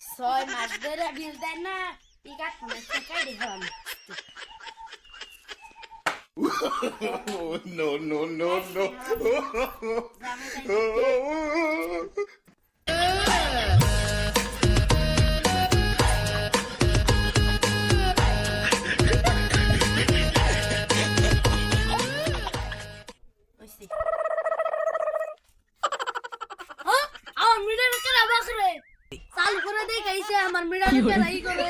ছয় মাস ধরে বিল দেয় না টিকা ফোনের টাকাই দিলাম Oh, no, no, no, no. চাল করে দেই গাইছে আমার মিডার কে রাই করে?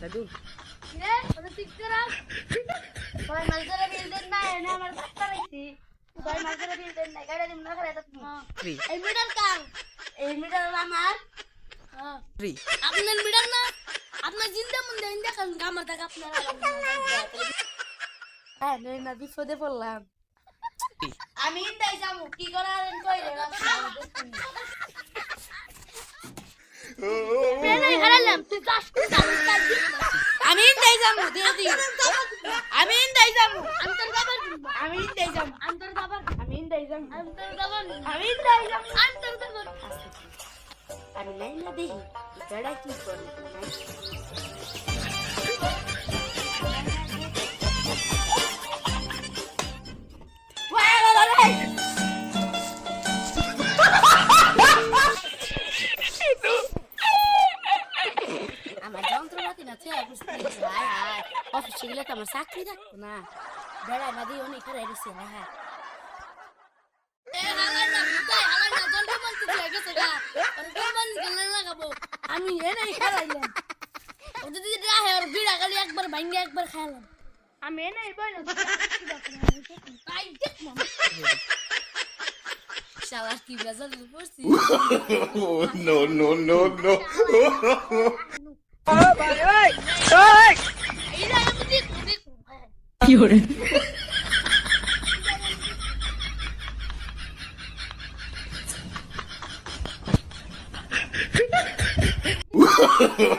দাদু। রে ওটা ঠিক করা ছয় মাস বিল দেন না এনে আমার বাচ্চা রাইছি ছয় মাস বিল দেন না গাড়ি দিন না করে তুমি এই মিডার কার? এই মিডার আমার? হ্যাঁ। আপনার মিডার না? আপনার জিন্দা মুন্দা ইন্দা কান আমার টাকা আপনার হ্যাঁ নই না বিপদে পড়লাম। আমি ইন্দাই যাব কি করার কই রে? পেনাই হারালাম তুই কাজ করে আমি ইন্দাই যাব দিয়ে দি। আমি ইন্দাই যাব। আমি ইন্দাই যাব। আমি ইন্দাই যাব। আমি ইন্দাই যাব। আমি নাই না দেখি এটা কি করে আমার যন্ত্রপাতি না চেয়ে বুঝতে হায় হায় অফিসে গেলে তো আমার চাকরি থাকতো না বেড়ায় না দিয়ে অনেক হারাই দিছি হায় হায় আমি এনাই খাইলাম ওদের রাহে আর বিড়া গালি একবার ভাঙ্গে একবার খাইলাম আমি এনাই বইলাম তাই দেখলাম শালা কি পড়ছি Oh, Oh, bye, bye. Bye. Fiore.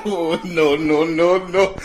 oh, no, no, no, no.